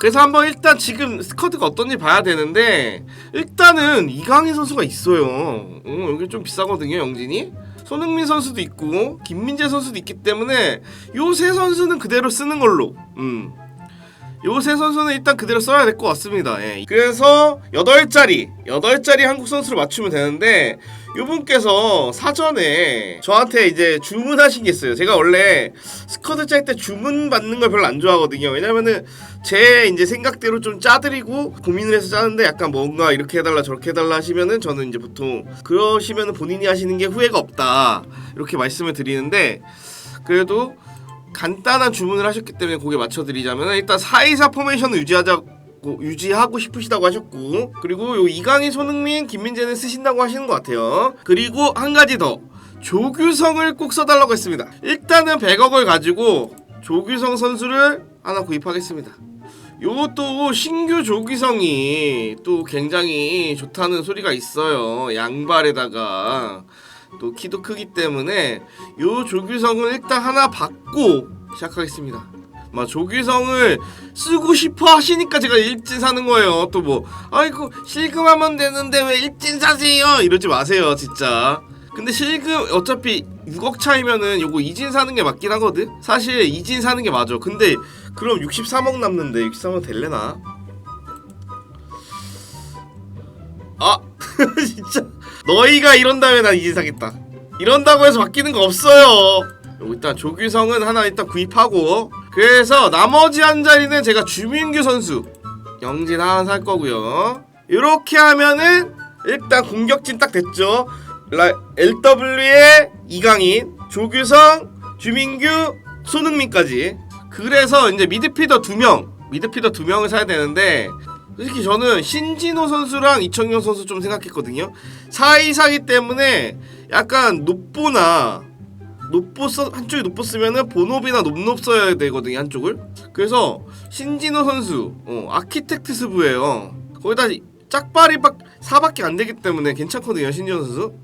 그래서 한번 일단 지금 스쿼드가 어떤지 봐야 되는데 일단은 이강인 선수가 있어요. 어, 여기 좀 비싸거든요, 영진이. 손흥민 선수도 있고 김민재 선수도 있기 때문에 요 세 선수는 그대로 쓰는 걸로. 음. 요세 선수는 일단 그대로 써야 될 것 같습니다. 예. 그래서 8자리, 8자리 한국 선수를 맞추면 되는데 요분께서 사전에 저한테 이제 주문하신 게 있어요. 제가 원래 스쿼드 짤 때 주문 받는 걸 별로 안 좋아하거든요. 왜냐면은 제 이제 생각대로 좀 짜드리고 고민을 해서 짜는데 약간 뭔가 이렇게 해달라 저렇게 해달라 하시면은 저는 이제 보통 그러시면은 본인이 하시는 게 후회가 없다 이렇게 말씀을 드리는데 그래도 간단한 주문을 하셨기 때문에 거기에 맞춰드리자면 일단 424 포메이션을 유지하자고 유지하고 싶으시다고 하셨고 그리고 요 이강인, 손흥민, 김민재는 쓰신다고 하시는 것 같아요. 그리고 한 가지 더 조규성을 꼭 써달라고 했습니다. 일단은 100억을 가지고 조규성 선수를 하나 구입하겠습니다. 요것도 신규 조규성이 또 굉장히 좋다는 소리가 있어요. 양발에다가 또 키도 크기 때문에 요 조규성을 일단 하나 받고 시작하겠습니다. 막 조규성을 쓰고 싶어 하시니까 제가 일진 사는 거예요. 또 뭐 아이고 실금하면 되는데 왜 일진 사세요? 이러지 마세요, 진짜. 근데 실금 어차피 6억 차이면은 요거 이진 사는 게 맞긴 하거든. 사실 이진 사는 게 맞아. 근데 그럼 63억 남는데 63억 될래나? 너희가 이런다면 난 사겠다. 이런다고 해서 바뀌는 거 없어요. 일단 조규성은 하나 일단 구입하고 그래서 나머지 한 자리는 제가 주민규 선수 영진 하나 살 거고요. 이렇게 하면은 일단 공격진 딱 됐죠. 라, LW의 이강인, 조규성, 주민규, 손흥민까지. 그래서 이제 미드피더 두 명, 미드피더 두 명을 사야 되는데 솔직히 저는 신진호 선수랑 이청용 선수 좀 생각했거든요. 4-2-4기 때문에 약간 높보나 높보 써 한쪽이 높보 쓰면은 본업이나 높높 써야 되거든요 한쪽을. 그래서 신진호 선수 어, 아키텍트 스부예요. 거기다 짝발이 박 4밖에 안 되기 때문에 괜찮거든요 신진호 선수.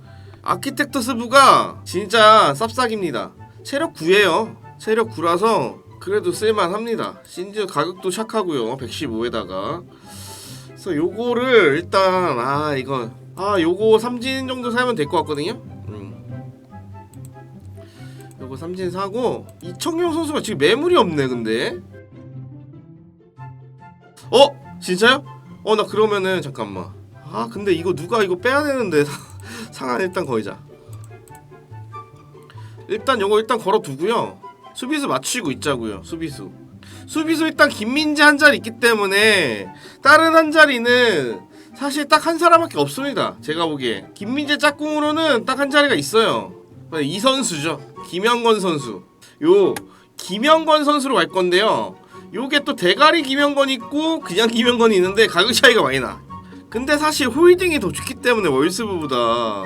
아키텍트 스부가 진짜 쌉싸기입니다. 체력 9예요. 체력 9라서 그래도 쓸만합니다. 신진 가격도 착하고요. 115에다가. 그래서 요거를 일단 아 이거 아 요거 삼진 정도 사면 될 것 같거든요. 음. 요거 삼진 사고 이청용 선수가 지금 매물이 없네 근데. 어 진짜요? 어 나 그러면은 잠깐만. 아 근데 이거 누가 이거 빼야 되는데 상한 일단 거이자. 일단 요거 일단 걸어 두고요. 수비수 맞추고 있자고요. 수비수. 수비수 일단 김민재 한 자리 있기 때문에 다른 한 자리는 사실 딱 한 사람밖에 없습니다. 제가 보기에 김민재 짝꿍으로는 딱 한 자리가 있어요. 이 선수죠. 김영건 선수. 요 김영건 선수로 갈 건데요. 요게 또 대가리 김영건 있고 그냥 김영건이 있는데 가격 차이가 많이 나. 근데 사실 홀딩이 더 좋기 때문에 월스부보다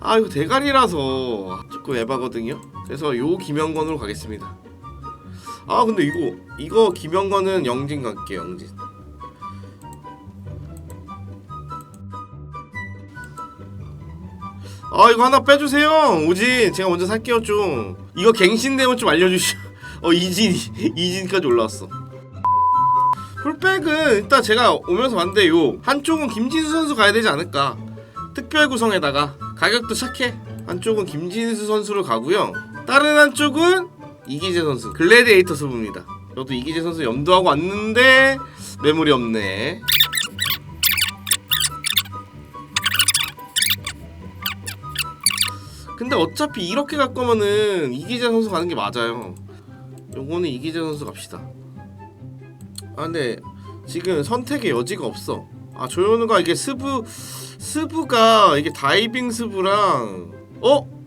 아 이거 대가리라서 조금 에바거든요. 그래서 요 김영건으로 가겠습니다. 아 근데 이거 이거 김영건은 영진 갈게 영진. 아 이거 하나 빼주세요 오진. 제가 먼저 살게요 좀. 이거 갱신되면 좀 알려주시오 어 이진 이진까지 올라왔어. 풀백은 일단 제가 오면서 봤는데 요 한쪽은 김진수 선수 가야 되지 않을까. 특별 구성에다가 가격도 착해. 한쪽은 김진수 선수로 가고요. 다른 한쪽은 이기재 선수 글래디에이터 수부입니다 저도 이기재 선수 염두하고 왔는데 매물이 없네 근데 어차피 이렇게 갈 거면은 이기재 선수 가는 게 맞아요. 요거는 이기재 선수 갑시다. 아 근데 지금 선택의 여지가 없어. 아 조현우가 이게 스부 스부가 이게 다이빙 스부랑 어?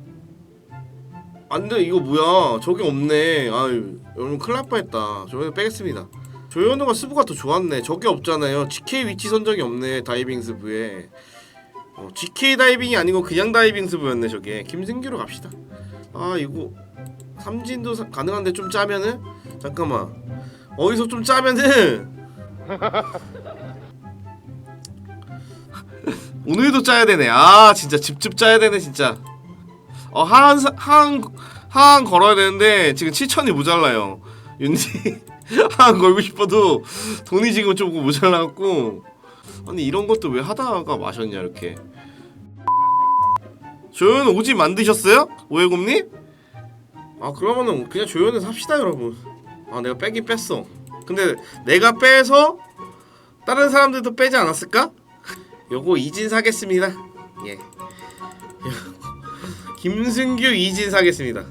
안돼 이거 뭐야 저게 없네. 아유 여러분 큰일 날 뻔했다. 조현우 빼겠습니다. 조현우가 스부가 더 좋았네. 저게 없잖아요. GK 위치 선정이 없네 다이빙 스부에. 어, GK 다이빙이 아니고 그냥 다이빙 스부였네 저게 김승규로 갑시다 아 이거 삼진도 사- 가능한데 좀 짜면은 잠깐만 어디서 좀 짜면은 오늘도 짜야 되네 아 진짜 집집 짜야 되네 진짜 어 하한 사- 하한 하한 걸어야 되는데 지금 7천이 모자라요. 윤지 하나 걸고 싶어도 돈이 지금 좀 모자라갖고. 아니 이런 것도 왜 하다가 마셨냐 이렇게. 조연 오지 만드셨어요? 오해곰님? 아 그러면은 그냥 조연에서 합시다 여러분. 아 내가 빼긴 뺐어. 근데 내가 빼서 다른 사람들도 빼지 않았을까? 요거 이진 사겠습니다. 예 김승규 이진 사겠습니다.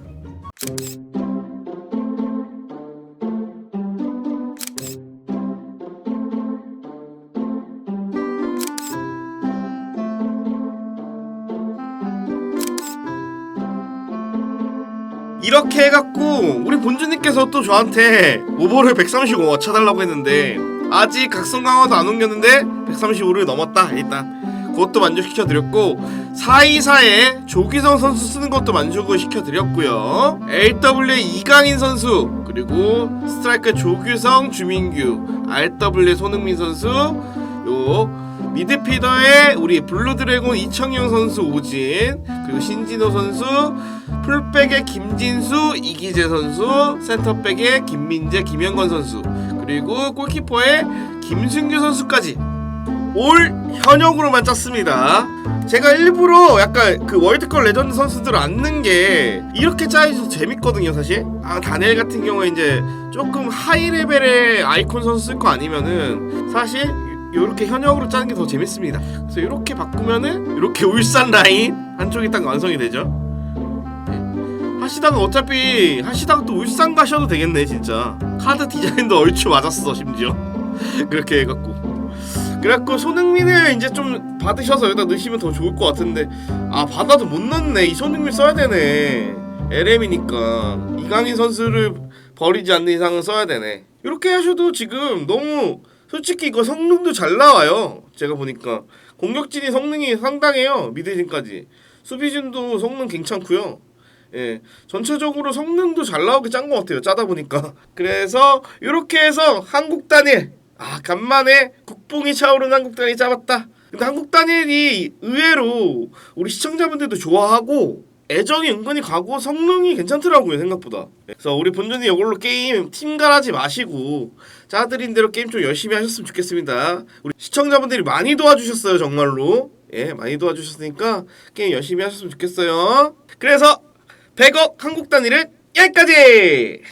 이렇게 해갖고 우리 본주님께서 또 저한테 오버를 135 맞춰달라고 했는데 아직 각성 강화도 안 옮겼는데 135를 넘었다 일단 그것도 만족시켜 드렸고 424에 조기성 선수 쓰는 것도 만족을 시켜 드렸고요. LW의 이강인 선수 그리고 스트라이커 조규성 주민규 RW 손흥민 선수 요 미드피더의 우리 블루드래곤 이청용 선수 오진 그리고 신진호 선수 풀백의 김진수 이기재 선수 센터백의 김민재 김현건 선수 그리고 골키퍼의 김승규 선수까지 올 현역으로만 짰습니다. 제가 일부러 약간 그 월드컵 레전드 선수들을 안 넣는 게 이렇게 짜여서 재밌거든요, 사실. 아, 다넬 같은 경우에 이제 조금 하이 레벨의 아이콘 선수 쓸 거 아니면은 사실 이렇게 현역으로 짜는 게 더 재밌습니다. 그래서 이렇게 바꾸면은 이렇게 울산 라인 한쪽이 딱 완성이 되죠. 네. 하시다가 어차피 하시다가 또 울산 가셔도 되겠네 진짜. 카드 디자인도 얼추 맞았어 심지어. 그렇게 해갖고. 그래갖고 손흥민을 이제 좀 받으셔서 여기다 넣으시면 더 좋을 것 같은데 아 받아도 못 넣네. 이 손흥민 써야 되네. LM이니까. 이강인 선수를 버리지 않는 이상은 써야 되네. 이렇게 하셔도 지금 너무 솔직히 이거 성능도 잘 나와요. 제가 보니까. 공격진이 성능이 상당해요. 미드진까지. 수비진도 성능 괜찮고요. 예, 전체적으로 성능도 잘 나오게 짠 것 같아요. 짜다 보니까. 그래서 이렇게 해서 한국 단일 아 간만에 국뽕이 차오르는 한국 단일 잡았다. 근데 한국 단일이 의외로 우리 시청자분들도 좋아하고 애정이 은근히 가고 성능이 괜찮더라고요 생각보다. 그래서 우리 본전이 이걸로 게임 팀갈하지 마시고 짜드린 대로 게임 좀 열심히 하셨으면 좋겠습니다. 우리 시청자분들이 많이 도와주셨어요 정말로. 예 많이 도와주셨으니까 게임 열심히 하셨으면 좋겠어요. 그래서 100억 한국 단위를 여기까지!